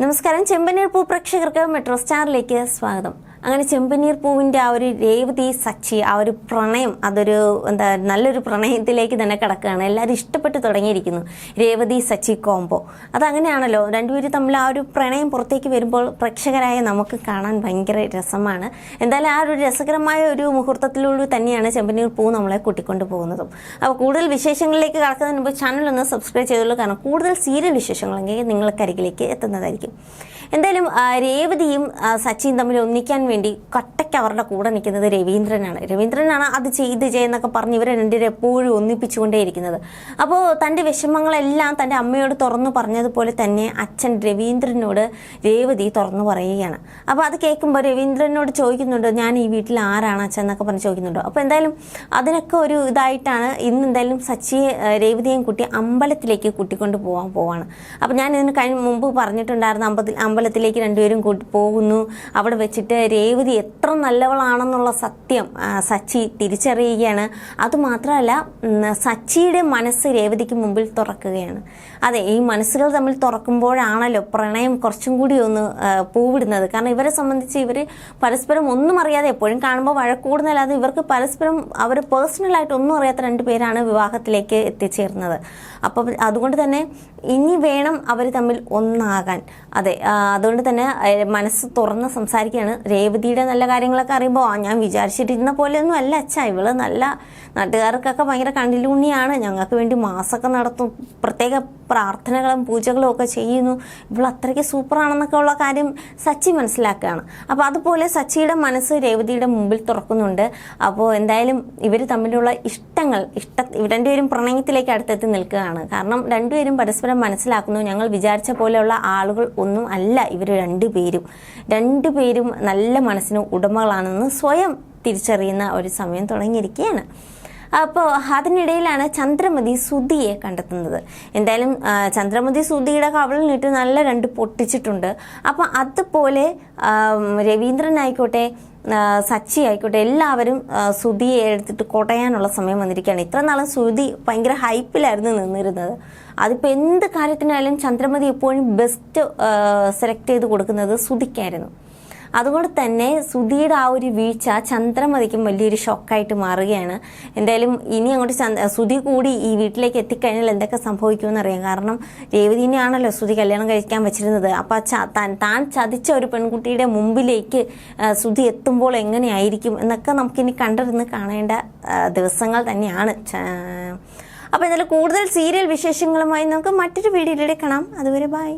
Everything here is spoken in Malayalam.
നമസ്കാരം. ചെമ്പനീർ പൂ പ്രേക്ഷകർക്ക് മെട്രോ സ്റ്റാറിലേക്ക് സ്വാഗതം. അങ്ങനെ ചെമ്പനീർ പൂവിന്റെ ആ ഒരു രേവതി സച്ചി ആ ഒരു പ്രണയം അതൊരു എന്താ നല്ലൊരു പ്രണയത്തിലേക്ക് തന്നെ കിടക്കുകയാണ്. എല്ലാവരും ഇഷ്ടപ്പെട്ട് തുടങ്ങിയിരിക്കുന്നു രേവതി സച്ചി കോംബോ. അതങ്ങനെയാണല്ലോ രണ്ടുപേരും തമ്മിൽ ആ ഒരു പ്രണയം പുറത്തേക്ക് വരുമ്പോൾ പ്രേക്ഷകരായ നമുക്ക് കാണാൻ ഭയങ്കര രസമാണ്. എന്തായാലും ആ ഒരു രസകരമായ ഒരു മുഹൂർത്തത്തിലൂടെ തന്നെയാണ് ചെമ്പനീർ പൂ നമ്മളെ കൂട്ടിക്കൊണ്ടു പോകുന്നതും. അപ്പോൾ കൂടുതൽ വിശേഷങ്ങളിലേക്ക് കടക്കുന്നതിന് മുമ്പ് ചാനൽ ഒന്ന് സബ്സ്ക്രൈബ് ചെയ്തുള്ളൂ. കാരണം കൂടുതൽ സീരിയൽ വിശേഷങ്ങളെങ്കിൽ നിങ്ങൾക്കരികിലേക്ക് എത്തുന്നതായിരിക്കും. 음 എന്തായാലും രേവതിയും സച്ചിൻ തമ്മിൽ ഒന്നിക്കാൻ വേണ്ടി കട്ടയ്ക്ക് അവരുടെ കൂടെ നിൽക്കുന്നത് രവീന്ദ്രനാണ്. രവീന്ദ്രനാണ് അത് ചെയ്ത് ചെയ്യുന്നൊക്കെ പറഞ്ഞ് ഇവരെ രണ്ടുപേരും എപ്പോഴും ഒന്നിപ്പിച്ചുകൊണ്ടേയിരിക്കുന്നത് അപ്പോൾ തന്റെ വിഷമങ്ങളെല്ലാം തന്റെ അമ്മയോട് തുറന്നു പറഞ്ഞതുപോലെ തന്നെ അച്ഛൻ രവീന്ദ്രനോട് രേവതി തുറന്നു പറയുകയാണ്. അപ്പോൾ അത് കേൾക്കുമ്പോൾ രവീന്ദ്രനോട് ചോദിക്കുന്നുണ്ട് ഞാൻ ഈ വീട്ടിൽ ആരാണ് അച്ഛൻ? എന്നൊക്കെ പറഞ്ഞ് ചോദിക്കുന്നുണ്ടോ. അപ്പോൾ എന്തായാലും അതിനൊക്കെ ഒരു ഇതായിട്ടാണ് ഇന്ന് എന്തായാലും സച്ചിയെ രേവതിയെയും കുട്ടി അമ്പലത്തിലേക്ക് കൂട്ടിക്കൊണ്ട് പോകാൻ പോവാണ്. അപ്പോൾ ഞാൻ ഇതിന് കഴിഞ്ഞ മുമ്പ് പറഞ്ഞിട്ടുണ്ടായിരുന്നു അമ്പലത്തിൽ അമ്പലത്തിലേക്ക് രണ്ടുപേരും പോകുന്നു. അവിടെ വെച്ചിട്ട് രേവതി എത്ര നല്ലവളാണെന്നുള്ള സത്യം സച്ചി തിരിച്ചറിയുകയാണ്. അതുമാത്രമല്ല സച്ചിയുടെ മനസ്സ് രേവതിക്ക് മുമ്പിൽ തുറക്കുകയാണ്. അതെ ഈ മനസ്സുകൾ തമ്മിൽ തുറക്കുമ്പോഴാണല്ലോ പ്രണയം കുറച്ചും കൂടി ഒന്ന് പൂവിടുന്നത്. കാരണം ഇവരെ സംബന്ധിച്ച് ഇവർ പരസ്പരം ഒന്നും അറിയാതെ എപ്പോഴും കാണുമ്പോൾ വഴക്കൂടുന്നല്ലാതെ ഇവർക്ക് പരസ്പരം അവർ പേഴ്സണലായിട്ട് ഒന്നും അറിയാത്ത രണ്ട് പേരാണ് വിവാഹത്തിലേക്ക് എത്തിച്ചേർന്നത്. അപ്പം അതുകൊണ്ട് തന്നെ ഇനി വേണം അവർ തമ്മിൽ ഒന്നാകാൻ. അതെ അതുകൊണ്ട് തന്നെ മനസ്സ് തുറന്ന് സംസാരിക്കുകയാണ്. രേവതിയുടെ നല്ല കാര്യങ്ങളൊക്കെ അറിയുമ്പോൾ ഞാൻ വിചാരിച്ചിട്ടിരുന്ന പോലെയൊന്നും അല്ല അച്ഛ ഇവൾ നല്ല നാട്ടുകാർക്കൊക്കെ ഭയങ്കര കണ്ടിലൂണിയാണ് ഞങ്ങൾക്ക് വേണ്ടി മാസമൊക്കെ നടത്തും പ്രത്യേക പ്രാർത്ഥനകളും പൂജകളും ഒക്കെ ചെയ്യുന്നു. ഇവൾ അത്രയ്ക്ക് സൂപ്പറാണെന്നൊക്കെ ഉള്ള കാര്യം സച്ചി മനസ്സിലാക്കുകയാണ്. അപ്പോൾ അതുപോലെ സച്ചിയുടെ മനസ്സ് രേവതിയുടെ മുമ്പിൽ തുറക്കുന്നുണ്ട്. അപ്പോൾ എന്തായാലും ഇവർ തമ്മിലുള്ള ഇഷ്ടങ്ങൾ ഇഷ്ട രണ്ടുപേരും പ്രണയത്തിലേക്ക് അടുത്തെത്തി നിൽക്കുകയാണ്. കാരണം രണ്ടുപേരും പരസ്പരം മനസ്സിലാക്കുന്നു. ഞങ്ങൾ വിചാരിച്ച പോലെയുള്ള ആളുകൾ ഒന്നും അല്ല. ഇവർ രണ്ടുപേരും രണ്ടുപേരും നല്ല മനസ്സിന് ഉടമകളാണെന്ന് സ്വയം തിരിച്ചറിയുന്ന ഒരു സമയം തുടങ്ങിയിരിക്കുകയാണ്. അപ്പോൾ അതിനിടയിലാണ് ചന്ദ്രമതി സുധിയെ കണ്ടെത്തുന്നത്. എന്തായാലും ചന്ദ്രമതി സുധിയുടെ കവളിനിട്ട് നല്ല രണ്ട് പൊട്ടിച്ചിട്ടുണ്ട്. അപ്പോൾ അതുപോലെ രവീന്ദ്രനായിക്കോട്ടെ സച്ചി ആയിക്കോട്ടെ എല്ലാവരും സുധിയെ എടുത്തിട്ട് കൊടയാനുള്ള സമയം വന്നിരിക്കുകയാണ്. ഇത്ര നാളും സുധി ഭയങ്കര ഹൈപ്പിലായിരുന്നു നിന്നിരുന്നത്. അതിപ്പോൾ എന്ത് കാര്യത്തിനായാലും ചന്ദ്രമതി എപ്പോഴും ബെസ്റ്റ് സെലക്ട് ചെയ്ത് കൊടുക്കുന്നത് സുധിക്കായിരുന്നു. അതുകൊണ്ട് തന്നെ സുധിയുടെ ആ ഒരു വീഴ്ച ചന്ദ്രമതിക്കും വലിയൊരു ഷോക്കായിട്ട് മാറുകയാണ്. എന്തായാലും ഇനി അങ്ങോട്ട് ചന്ദ്ര സുധി കൂടി ഈ വീട്ടിലേക്ക് എത്തിക്കഴിഞ്ഞാൽ എന്തൊക്കെ സംഭവിക്കുമെന്ന് അറിയാം. കാരണം രേവതിനെയാണല്ലോ സുധി കല്യാണം കഴിക്കാൻ വെച്ചിരുന്നത്. അപ്പോൾ താൻ താൻ ചതിച്ച ഒരു പെൺകുട്ടിയുടെ മുമ്പിലേക്ക് സുധി എത്തുമ്പോൾ എങ്ങനെയായിരിക്കും എന്നൊക്കെ നമുക്കിനി കണ്ടിരുന്ന് കാണേണ്ട ദിവസങ്ങൾ തന്നെയാണ്. അപ്പോൾ എന്തായാലും കൂടുതൽ സീരിയൽ വിശേഷങ്ങളുമായി നമുക്ക് മറ്റൊരു വീഡിയോയിലൂടെ കാണാം. അതുവരെ ബൈ